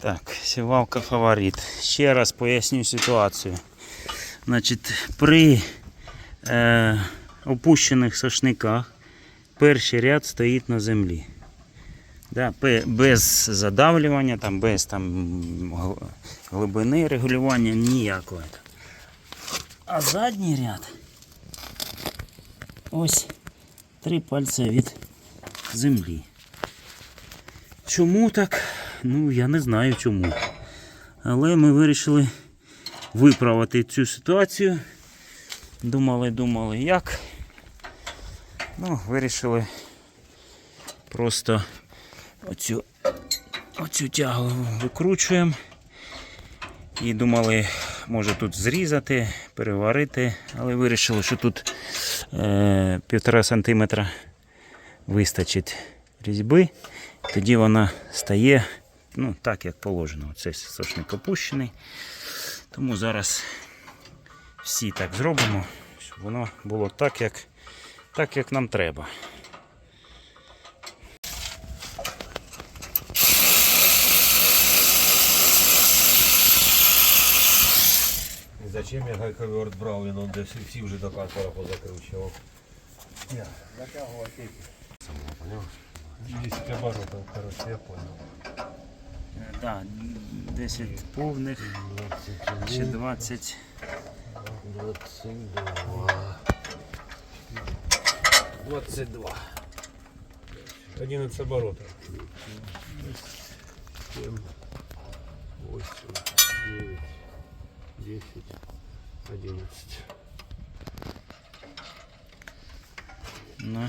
Так, сівалка фаворит. Ще раз поясню ситуацію. Значить, при е, опущених сошниках перший ряд стоїть на землі. Да, без задавлювання, там, без там, глибини регулювання ніякого. А задній ряд ось три пальця від землі. Чому так? Ну, я не знаю чому. Але ми вирішили виправити цю ситуацію. Думали, думали, як. Ну, вирішили просто оцю, оцю тягу викручуємо. І думали, може тут зрізати, переварити, але вирішили, що тут е, півтора сантиметра вистачить різьби. Тоді вона стає ну, так, як положено. Оцей сошник опущений. Тому зараз всі так зробимо, щоб воно було так, як, так, як нам треба. Зачем я гайковерт брав, він он десь всі вже до контора позакручував. Само, поняв? 10 оборотов, короче, я понял. Да, 10 повних, ще 20. 22. 22. 11 оборотов. 7, 8, 9, 10, 11. Ну.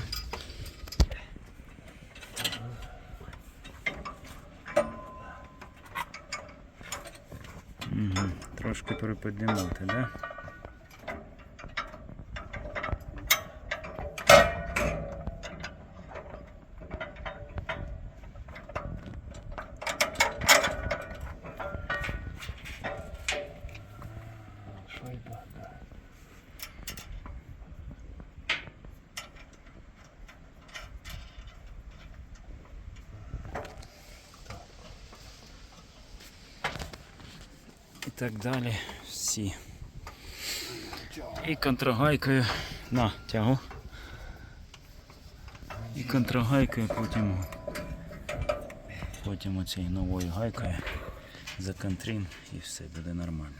Трошки переподнімати, да? І так далі. Всі. І контрагайкою на тягу. І контрагайкою потім. Потім оцією новою гайкою законтрим і все буде нормально.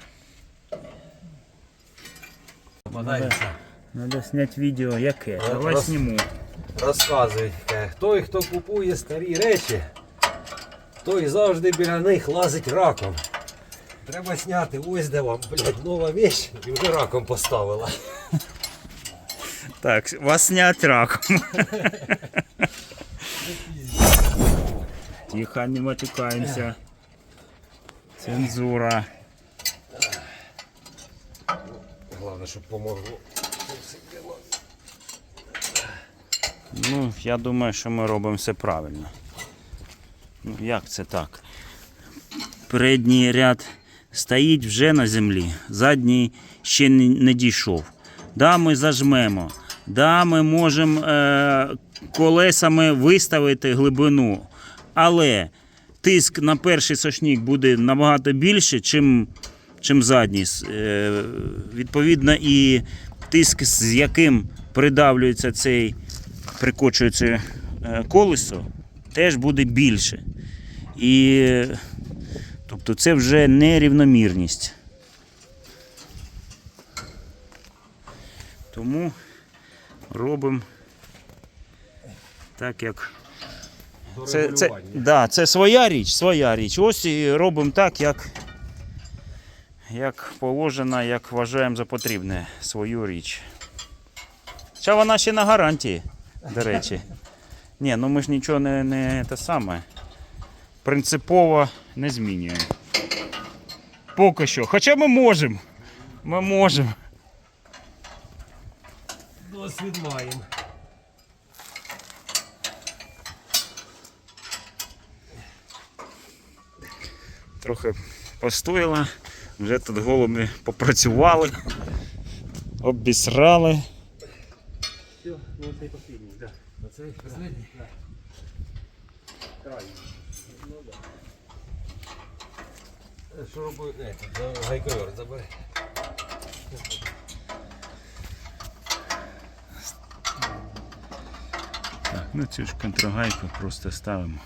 Попадається. Треба зняти відео яке. Давай Роз- зніму. Розказують, той, хто купує старі речі, той завжди біля них лазить раком. Треба зняти, ось де вам, блядь, нова вещь і вже раком поставила. Так, вас снять раком. Тихо, не матюкаємося. Цензура. Головне, щоб помогло. Ну, я думаю, що ми робимо все правильно. Ну, як це так? Передній ряд стоїть вже на землі, задній ще не, дійшов. Да, ми зажмемо. Да, ми можемо е, колесами виставити глибину. Але тиск на перший сошник буде набагато більше, чим, чим задній. Е, відповідно, і тиск, з яким придавлюється цей прикочується е, колесо, теж буде більше. І тобто це вже нерівномірність. Тому робимо так, як. Це, це, да, це своя річ, своя річ. Ось і робимо так, як, як положено, як вважаємо за потрібне свою річ. Хоча вона ще на гарантії, до речі. Ні, ну ми ж нічого не, не те саме. Принципово не змінюємо. Поки що. Хоча ми можемо. Ми можемо. Досвід маємо. Трохи постояла. Вже тут голуби попрацювали, обісрали. Все, ну цей последній, да. Оцей последній? Да. Крайній. Ну да. Робив? Не, тут гайковер забери. Так, ну цю ж контрагайку просто ставимо,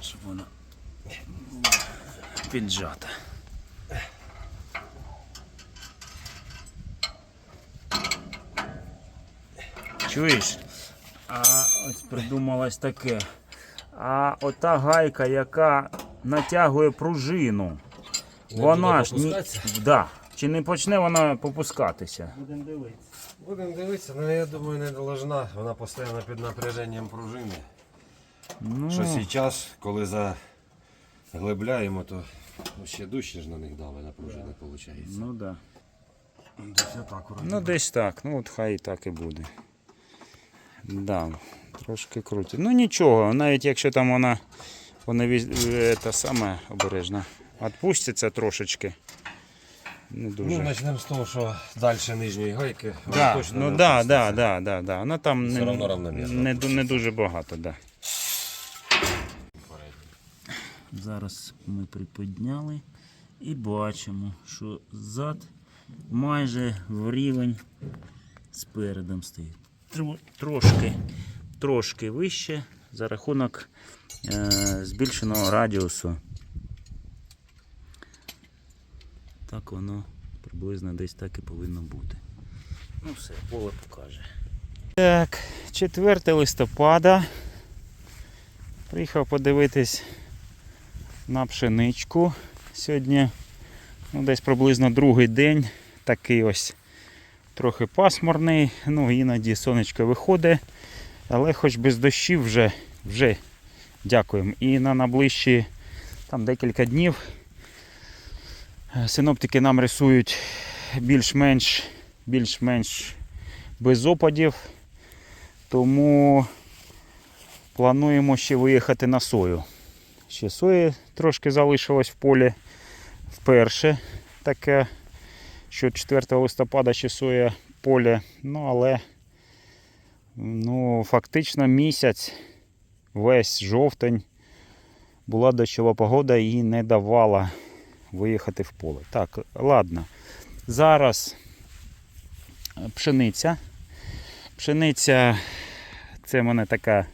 щоб вона піджата. Чуєш? А ось придумалось таке. А ота гайка, яка натягує пружину, Не вона ж ні. Да. Чи не почне вона попускатися? Будемо дивитися. Будемо дивитися, але я думаю, не должна. Вона постійно під напряженням пружини. Ну, Що зараз, коли заглибляємо, то ну, ще дужче ж на них дави на пружини виходить. ну да. Десь вроде. Ну, десь так. Ну, от хай і так і буде. Да, трошки круто. Ну нічого, навіть якщо там вона, вона е, та саме обережно. Відпуститься трошечки. Не дуже. Ну, почнемо з того, що далі нижньої гайки. да, точно ну не да, да, да, да. Вона там Все не, не, не дуже багато, да. Зараз ми приподняли і бачимо, що зад майже в рівень з передом стоїть. Трошки, трошки вище за рахунок е, збільшеного радіусу. Так воно приблизно десь так і повинно бути. Ну все, поле покаже. Так, 4 листопада. Приїхав подивитись на пшеничку. Сьогодні ну, десь приблизно другий день. Такий ось трохи пасмурний. Ну, іноді сонечко виходить. Але хоч без дощів вже, вже дякуємо. І на найближчі там декілька днів е, синоптики нам рисують більш-менш більш-менш без опадів. Тому плануємо ще виїхати на сою. Ще сої трошки залишилось в полі вперше. Таке, що 4 листопада ще соя поле. Ну, але ну, фактично місяць, весь жовтень була дощова погода і не давала виїхати в поле. Так, ладно. Зараз пшениця. Пшениця це в мене така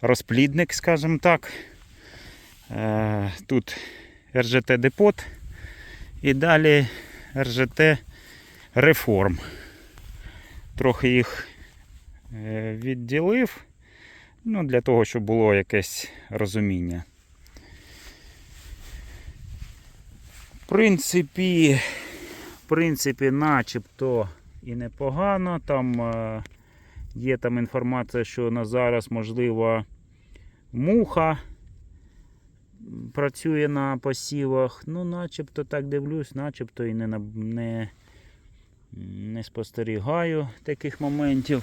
розплідник, скажімо так. Е, Тут РЖТ Депот і далі РЖТ Реформ. Трохи їх відділив, ну, для того, щоб було якесь розуміння. В принципі, в принципі, начебто і непогано. Там е, є там інформація, що на зараз можливо муха працює на посівах. Ну, начебто так дивлюсь, начебто і не, не, не спостерігаю таких моментів.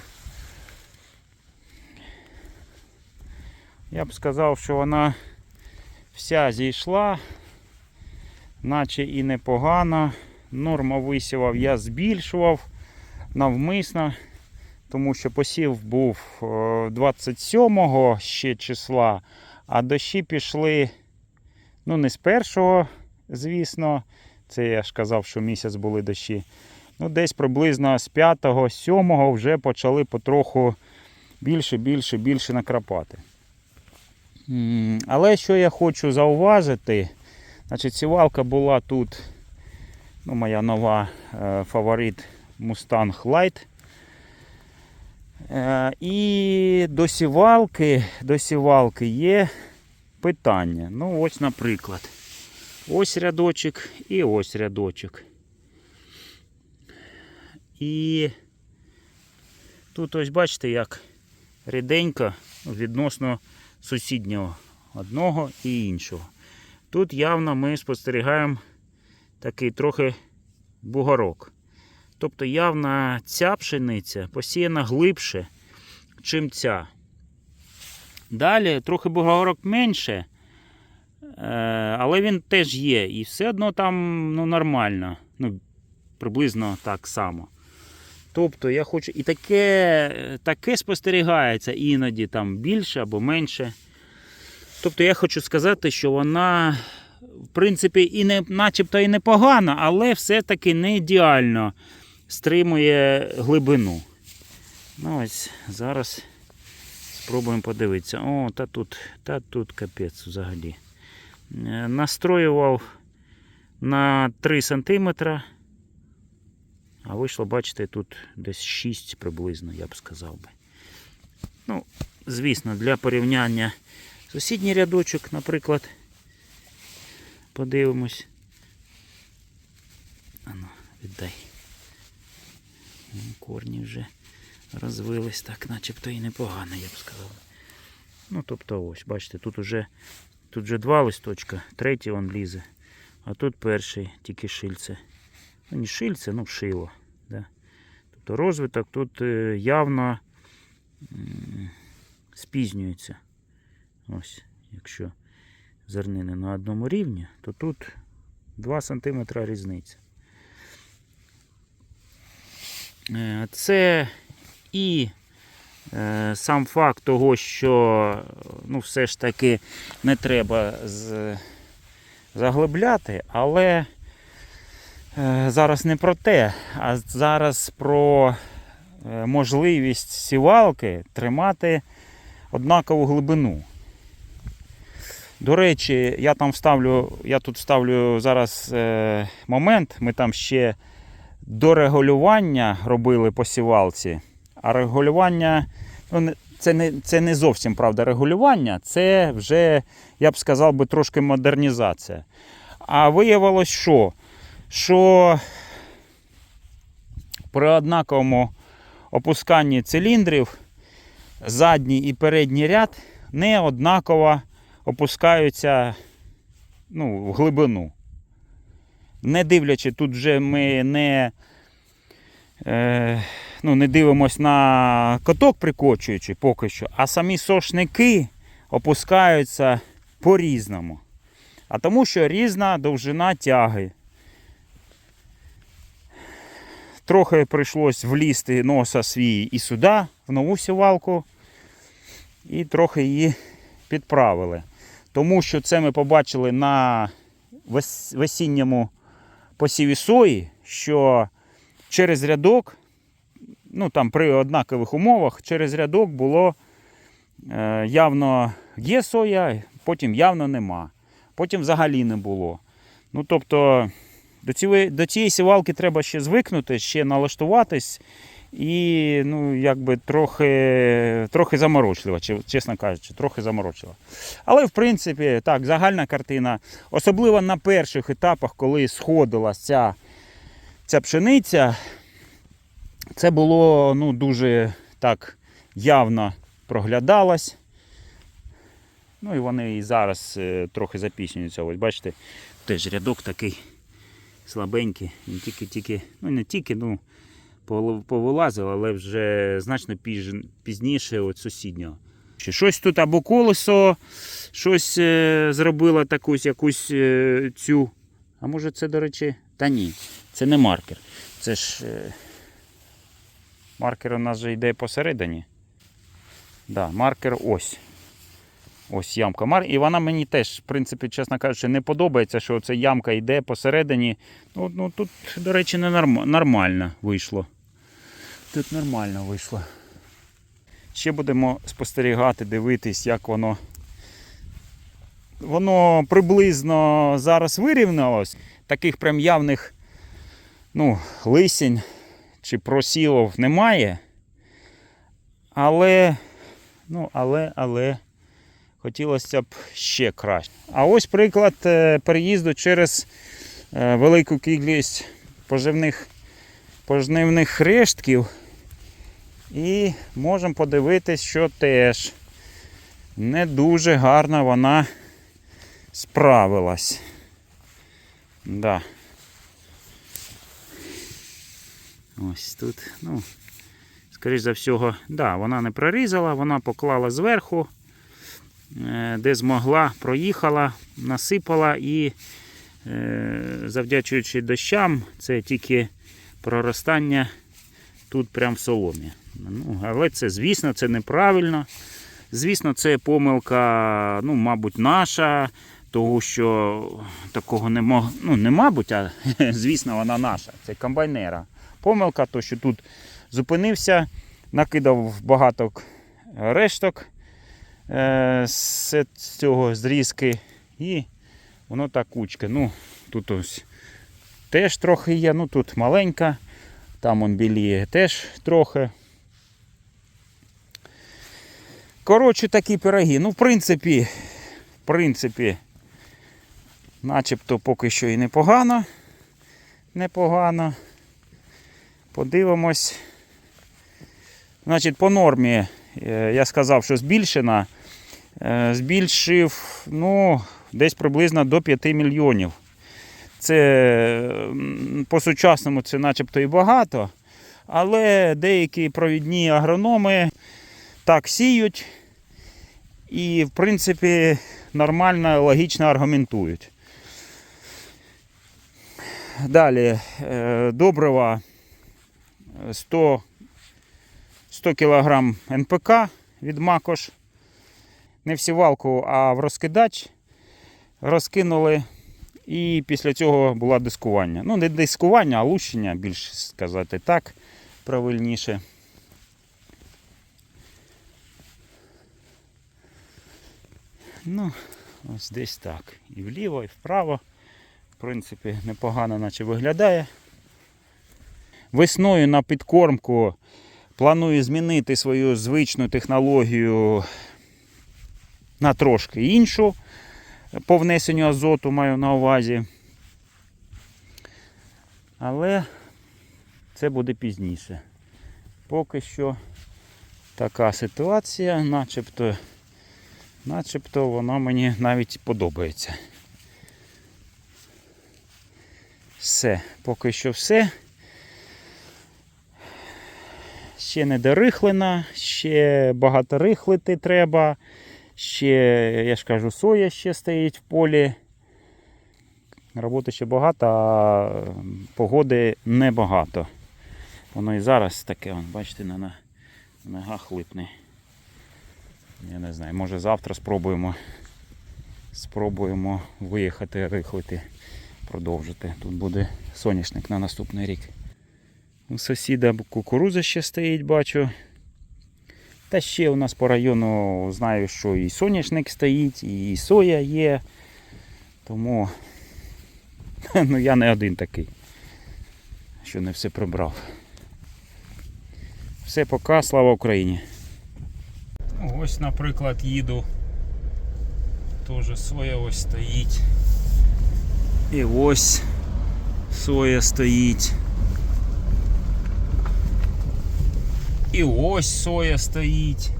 Я б сказав, що вона вся зійшла, наче і непогано. Норма висівав я збільшував навмисно, тому що посів був е, 27 ще числа, а дощі пішли ну не з першого, звісно. Це я ж казав, що місяць були дощі. Ну, десь приблизно з 5-го, 7-го вже почали потроху більше, більше, більше накрапати. Але що я хочу зауважити, значить, сівалка була тут, ну, моя нова е, фаворит Mustang Light. Е, і до сівалки, до сівалки є питання. Ну, ось, наприклад. Ось рядочок і ось рядочок. І тут ось бачите, як ріденько відносно сусіднього одного і іншого. Тут явно ми спостерігаємо такий трохи бугорок. Тобто явно ця пшениця посіяна глибше, чим ця. Далі трохи бугорок менше, е, але він теж є. І все одно там ну, нормально. Ну, приблизно так само. Тобто я хочу. І таке, таке спостерігається іноді там більше або менше. Тобто я хочу сказати, що вона принципі, і не, начебто і непогано, але все-таки не ідеально стримує глибину. Ну ось зараз спробуємо подивитися. О, та тут, та тут капець взагалі. Е, Настроював на 3 см. А вийшло, бачите, тут десь 6 приблизно, я б сказав би. Ну, звісно, для порівняння сусідній рядочок, наприклад. Подивимось. Ану, віддай. Корні вже розвились так, начебто і непогано, я б сказав. Ну, тобто ось, бачите, тут уже, тут вже два листочка, третій он лізе, а тут перший, тільки шильце. Ну, не шильце, ну шило. Да? Тобто розвиток тут е, явно спізнюється. Ось, якщо зернини на одному рівні, то тут 2 см різниця. Е, Це і е, сам факт того, що ну, все ж таки не треба заглибляти, але зараз не про те, а зараз про е, можливість сівалки тримати однакову глибину. До речі, я там вставлю, я тут вставлю зараз е, момент. Ми там ще до регулювання робили по сівалці. А регулювання, ну, це не, це не зовсім правда регулювання, це вже, я б сказав би, трошки модернізація. А виявилось, що? Що при однаковому опусканні циліндрів задній і передній ряд не однаково опускаються ну, в глибину. Не дивлячи, тут вже ми не, е, ну, не дивимось на каток прикочуючи поки що, а самі сошники опускаються по-різному. А тому що різна довжина тяги. Трохи прийшлось влізти носа свій і сюди, в нову сівалку, і трохи її підправили. Тому що це ми побачили на весінньому посіві сої, що через рядок, ну там при однакових умовах, через рядок було е, явно є соя, потім явно нема. Потім взагалі не було. Ну тобто до цієї, до цієї сівалки треба ще звикнути, ще налаштуватись. І ну, якби трохи, трохи заморочливо, чесно кажучи, трохи заморочливо. Але в принципі, так, загальна картина, особливо на перших етапах, коли сходила ця, ця пшениця, це було ну, дуже так явно проглядалось. Ну і вони і зараз е, трохи запіснюються. Ось бачите, теж рядок такий слабенький. Він тільки-тільки, ну не тільки, ну повилазив, але вже значно пізн- пізніше від сусіднього. Щось тут або колесо, щось е, зробило таку якусь е, цю. А може це, до речі, та ні, це не маркер. Це ж е, маркер у нас же йде посередині. Да, маркер ось. Ось ямка. Мар... І вона мені теж, в принципі, чесно кажучи, не подобається, що ця ямка йде посередині. Ну, ну тут, до речі, не норм... нормально вийшло. Тут нормально вийшло. Ще будемо спостерігати, дивитись, як воно. Воно приблизно зараз вирівнялось. Таких прям явних ну, лисень чи просілов немає. Але, ну, але, але хотілося б ще краще. А ось приклад е, переїзду через е, велику кількість поживних, пожнивних рештків. І можемо подивитись, що теж не дуже гарно вона справилась. Да. Ось тут, ну, скоріш за всього, да, вона не прорізала, вона поклала зверху, де змогла, проїхала, насипала і е, завдячуючи дощам, це тільки проростання тут прямо в соломі. Ну, але це, звісно, це неправильно. Звісно, це помилка, ну, мабуть, наша, Того, що такого нема, ну не мабуть, а звісно, вона наша. Це комбайнера. Помилка, то що тут зупинився, накидав багато решток е, з цього зрізки і воно так кучка. Ну, тут ось теж трохи є, ну тут маленька, там он біліє теж трохи. Коротше, такі пироги. Ну, в принципі, в принципі, начебто поки що і непогано. Непогано. Подивимось. Значить, по нормі е, я сказав, що збільшена. Е, Збільшив ну, десь приблизно до 5 мільйонів. Це по-сучасному це начебто і багато, але деякі провідні агрономи так сіють і, в принципі, нормально, логічно аргументують. Далі е, добрива 100, 100 кг НПК від Макош. Не в сівалку, а в розкидач розкинули. І після цього було дискування. Ну, не дискування, а лущення, більш сказати так, правильніше. Ну, ось десь так. І вліво, і вправо. В принципі, непогано наче виглядає. Весною на підкормку планую змінити свою звичну технологію на трошки іншу. По внесенню азоту маю на увазі. Але це буде пізніше. Поки що така ситуація, начебто, начебто вона мені навіть подобається. Все, поки що все. Ще не дорихлена, ще багато рихлити треба. Ще, я ж кажу, соя ще стоїть в полі. Роботи ще багато, а погоди небагато. Воно і зараз таке, вон, бачите, на, ногах липне. Я не знаю, може завтра спробуємо. Спробуємо виїхати, рихлити, продовжити. Тут буде соняшник на наступний рік. У сусіда кукуруза ще стоїть, бачу. Та ще у нас по району знаю, що і соняшник стоїть, і соя є. Тому ну, я не один такий, що не все прибрав. Все пока, слава Україні. Ось, наприклад, їду. Теж соя ось стоїть. І ось соя стоїть. І ось соя стоїть.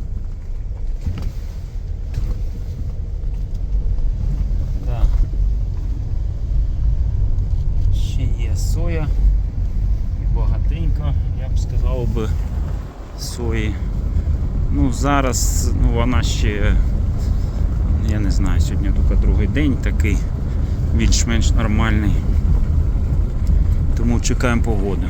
Ще є соя. І багатенько, я б сказав би, сої. Ну зараз ну, вона ще, я не знаю, сьогодні тільки другий день такий більш-менш нормальний. Тому чекаємо погоду.